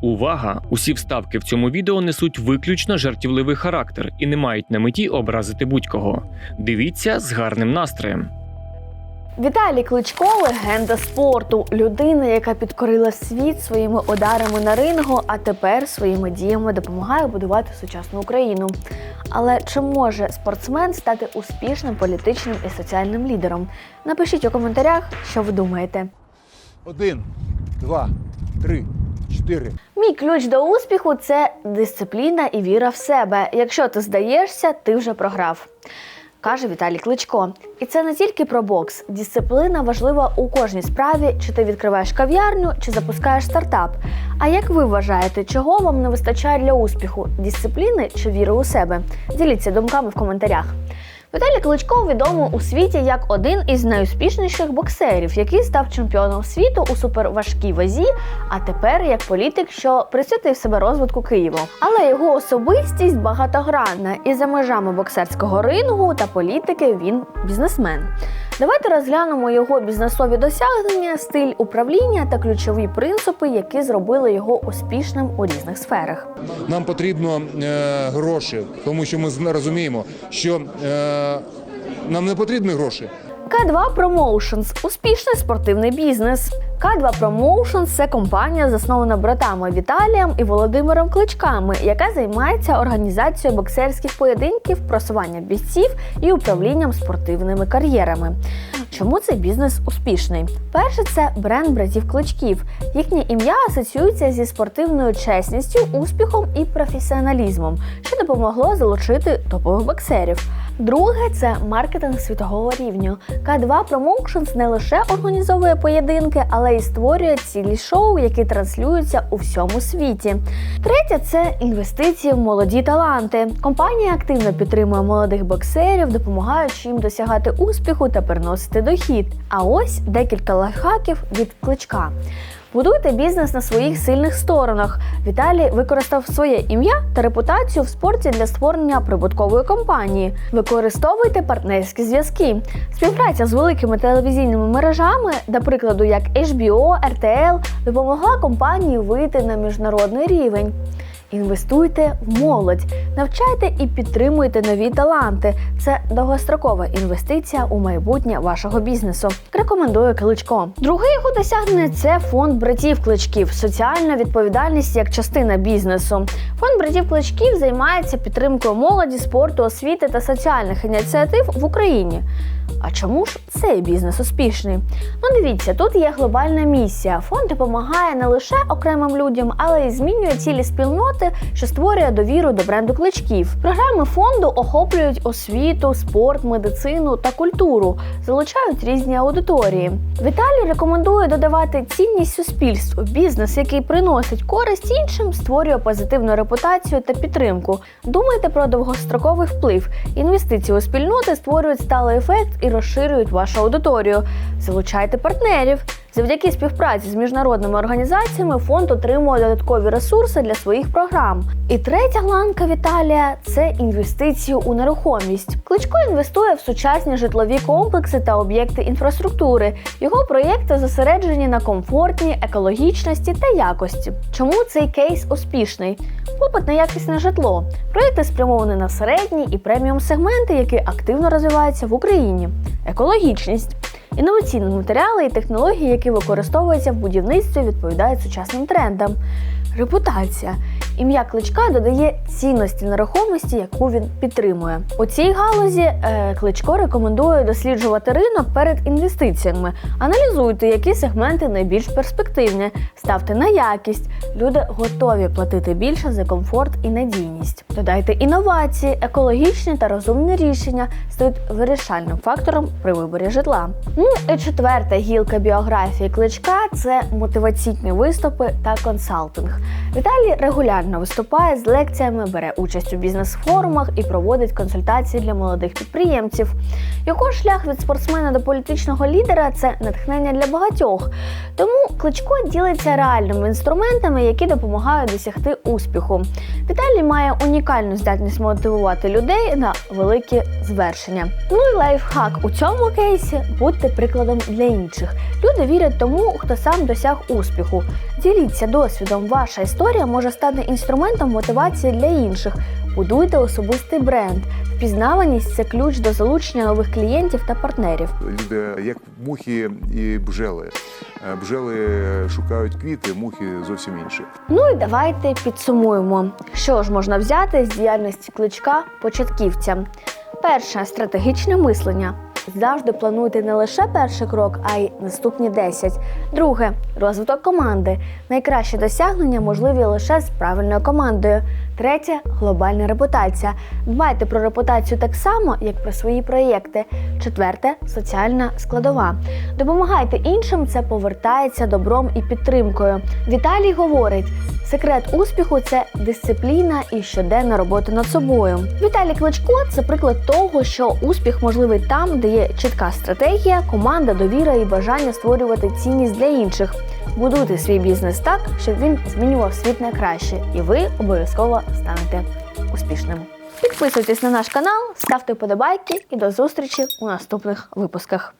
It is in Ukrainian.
Увага! Усі вставки в цьому відео несуть виключно жартівливий характер і не мають на меті образити будь-кого. Дивіться з гарним настроєм. Віталій Кличко легенда спорту, людина, яка підкорила світ своїми ударами на рингу, а тепер своїми діями допомагає будувати сучасну Україну. Але чи може спортсмен стати успішним політичним і соціальним лідером? Напишіть у коментарях, що ви думаєте. Один, два, три, чотири. Мій ключ до успіху це дисципліна і віра в себе. Якщо ти здаєшся, ти вже програв. Каже Віталій Кличко. І це не тільки про бокс. Дисципліна важлива у кожній справі, чи ти відкриваєш кав'ярню, чи запускаєш стартап. А як ви вважаєте, чого вам не вистачає для успіху? Дисципліни чи віри у себе? Діліться думками в коментарях. Віталій Кличко відомий у світі як один із найуспішніших боксерів, який став чемпіоном світу у суперважкій вазі, а тепер як політик, що присвятив себе розвитку Києву. Але його особистість багатогранна, і за межами боксерського рингу та політики він бізнесмен. Давайте розглянемо його бізнесові досягнення, стиль управління та ключові принципи, які зробили його успішним у різних сферах. Нам потрібно е, гроші, тому що ми розуміємо, що е, нам не потрібні гроші. К2 Promotions – успішний спортивний бізнес. К2 Promotions – це компанія, заснована братами Віталієм і Володимиром Кличками, яка займається організацією боксерських поєдинків, просуванням бійців і управлінням спортивними кар'єрами. Чому цей бізнес успішний? Перше, це бренд братів Кличків. Їхнє ім'я асоціюється зі спортивною чесністю, успіхом і професіоналізмом, що допомогло залучити топових боксерів. Друге це маркетинг світового рівня. К2 Promotions не лише організовує поєдинки, але й створює цілі шоу, які транслюються у всьому світі. Третє це інвестиції в молоді таланти. Компанія активно підтримує молодих боксерів, допомагаючи їм досягати успіху та приносити дохід. А ось декілька лайфхаків від кличка. Будуйте бізнес на своїх сильних сторонах. Віталій використав своє ім'я та репутацію в спорті для створення прибуткової компанії. Використовуйте партнерські зв'язки. Співпраця з великими телевізійними мережами, до прикладу, як HBO, RTL, допомогла компанії вийти на міжнародний рівень. Інвестуйте в молодь, навчайте і підтримуйте нові таланти. Це довгострокова інвестиція у майбутнє вашого бізнесу. Рекомендую Кличко. Друге його досягнення це фонд братів кличків, соціальна відповідальність як частина бізнесу. Фонд братів кличків займається підтримкою молоді, спорту, освіти та соціальних ініціатив в Україні. А чому ж цей бізнес успішний? Ну дивіться, тут є глобальна місія. Фонд допомагає не лише окремим людям, але й змінює цілі спільноти, що створює довіру до бренду кличків. Програми фонду охоплюють освіту, спорт, медицину та культуру, залучають різні аудиторії. Віталій рекомендує додавати цінність суспільству. Бізнес, який приносить користь іншим, створює позитивну репутацію та підтримку. Думайте про довгостроковий вплив. Інвестиції у спільноти створюють сталий ефект і розширюють вашу аудиторію. Залучайте партнерів. Завдяки співпраці з міжнародними організаціями фонд отримує додаткові ресурси для своїх програм. І третя ланка Віталія це інвестиції у нерухомість. Кличко інвестує в сучасні житлові комплекси та об'єкти інфраструктури. Його проєкти зосереджені на комфортній, екологічності та якості. Чому цей кейс успішний? Попит на якісне житло. Проєкти спрямовані на середні і преміум сегменти, які активно розвиваються в Україні. Екологічність. Інноваційні матеріали і технології, які використовуються в будівництві, відповідають сучасним трендам. Репутація. Ім'я кличка додає цінності нерухомості, яку він підтримує. У цій галузі е, кличко рекомендує досліджувати ринок перед інвестиціями. Аналізуйте, які сегменти найбільш перспективні, ставте на якість. Люди готові платити більше за комфорт і надійність. Додайте інновації, екологічні та розумні рішення стають вирішальним фактором при виборі житла. Ну і четверта гілка біографії кличка це мотиваційні виступи та консалтинг. Віталій регулярно регулярно виступає з лекціями, бере участь у бізнес-форумах і проводить консультації для молодих підприємців. Його шлях від спортсмена до політичного лідера це натхнення для багатьох. Тому Кличко ділиться реальними інструментами, які допомагають досягти успіху. Віталій має унікальну здатність мотивувати людей на великі звершення. Ну і лайфхак у цьому кейсі будьте прикладом для інших. Люди вірять тому, хто сам досяг успіху. Діліться досвідом. Ваша історія може стати інструментом мотивації для інших. Будуйте особистий бренд. Впізнаваність це ключ до залучення нових клієнтів та партнерів. Люди як мухи і бджели. Е, Бджели шукають квіти, мухи зовсім інші. Ну і давайте підсумуємо, що ж можна взяти з діяльності кличка початківця. Перше стратегічне мислення. Завжди плануйте не лише перший крок, а й наступні 10. Друге розвиток команди. Найкращі досягнення можливі лише з правильною командою. Третє глобальна репутація. Дбайте про репутацію так само, як про свої проєкти. Четверте соціальна складова. Допомагайте іншим, це повертається добром і підтримкою. Віталій говорить: секрет успіху це дисципліна і щоденна робота над собою. Віталій Кличко це приклад того, що успіх можливий там, де є чітка стратегія, команда, довіра і бажання створювати цінність для інших. Будуйте свій бізнес так, щоб він змінював світ на краще, і ви обов'язково станете успішним. Підписуйтесь на наш канал, ставте вподобайки і до зустрічі у наступних випусках.